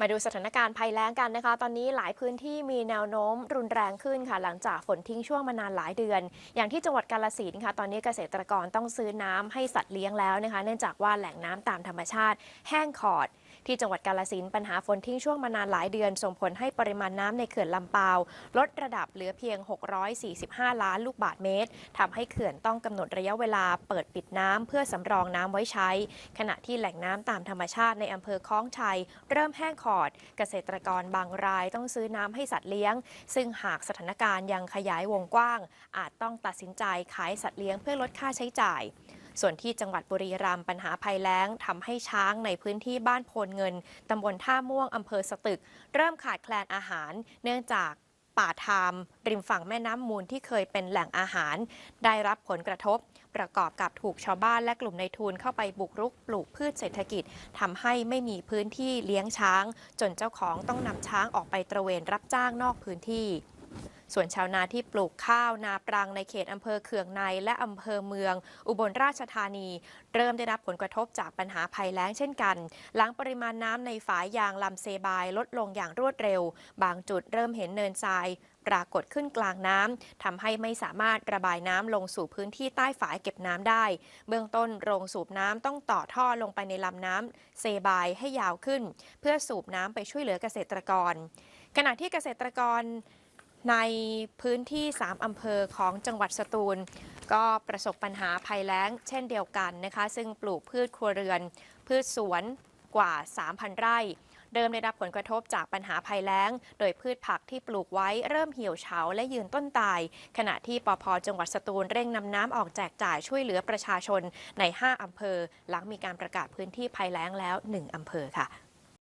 มาดูสถานการณ์ภัยแล้งกันนะคะ ตอนนี้หลายพื้นที่มีแนวโน้มรุนแรงขึ้นค่ะ หลังจากฝนทิ้งช่วงมานานหลายเดือน อย่างที่จังหวัดกาลสินธุ์ค่ะ ตอนนี้เกษตรกรต้องซื้อน้ำให้สัตว์เลี้ยงแล้วนะคะ เนื่องจากว่าแหล่งน้ำตามธรรมชาติ แห้งขอด ที่จังหวัดกาลสินปัญหาฝนทิ้งช่วงมานานหลายเดือน ส่งผลให้ปริมาณน้ำในเขื่อนลำปาว ลดระดับเหลือเพียง 645 ล้านลูกบาศก์เมตรทำให้เขื่อนต้องกำหนดระยะเวลาเปิดปิดน้ำเพื่อสำรองน้ำไว้ใช้ ขณะที่แหล่งน้ำตามธรรมชาติในอำเภอคล้องชัย เริ่มแห้งขอด เกษตรกรบางรายต้องซื้อน้ำให้สัตว์เลี้ยง ซึ่งหากสถานการณ์ยังขยายวงกว้าง อาจต้องตัดสินใจขายสัตว์เลี้ยงเพื่อลดค่าใช้จ่าย ส่วนที่จังหวัดบุรีรัมย์ปัญหาภัยแล้งทำให้ช้างในพื้นที่บ้านโพนเงินตำบลท่าม่วงอำเภอสตึก เริ่มขาดแคลนอาหาร เนื่องจากป่าทาม ริมฝั่งแม่น้ำมูลที่เคยเป็นแหล่งอาหาร ได้รับผลกระทบ ประกอบกับถูกชาวบ้านและกลุ่มในทุนเข้าไปบุกรุกปลูกพืชเศรษฐกิจทำให้ไม่มีพื้นที่เลี้ยงช้าง จนเจ้าของต้องนำช้างออกไปตระเวนรับจ้างนอกพื้นที่ ส่วนชาวนาที่ปลูกข้าวนาปรังในเขตอำเภอเคืองใน และอำเภอเมือง อุบลราชธานี เริ่มได้รับผลกระทบจากปัญหาภัยแล้งเช่นกัน หลังปริมาณน้ำในฝายยางลำเซบายลดลงอย่างรวดเร็ว บางจุดเริ่มเห็นเนินทรายปรากฏขึ้นกลางน้ำทำให้ไม่สามารถระบายน้ำลงสู่พื้นที่ใต้ฝายเก็บน้ำได้ เบื้องต้นโรงสูบน้ำต้องต่อท่อลงไปในลำน้ำเซบายให้ยาวขึ้น เพื่อสูบน้ำไปช่วยเหลือเกษตรกร ขณะที่เกษตรกร ในพื้นที่ 3 อำเภอของจังหวัดสตูล ก็ประสบปัญหาภัยแล้งเช่นเดียวกันนะคะ ซึ่งปลูกพืชครัวเรือน พืชสวนกว่า 3,000 ไร่เริ่มได้รับผลกระทบจากปัญหาภัยแล้ง โดยพืชผักที่ปลูกไว้เริ่มเหี่ยวเฉาและยืนต้นตาย ขณะที่ปพจังหวัดสตูลเร่งนำน้ำออกแจกจ่ายช่วยเหลือประชาชนใน 5 อำเภอ หลังมีการประกาศพื้นที่ภัยแล้งแล้ว 1 อำเภอค่ะ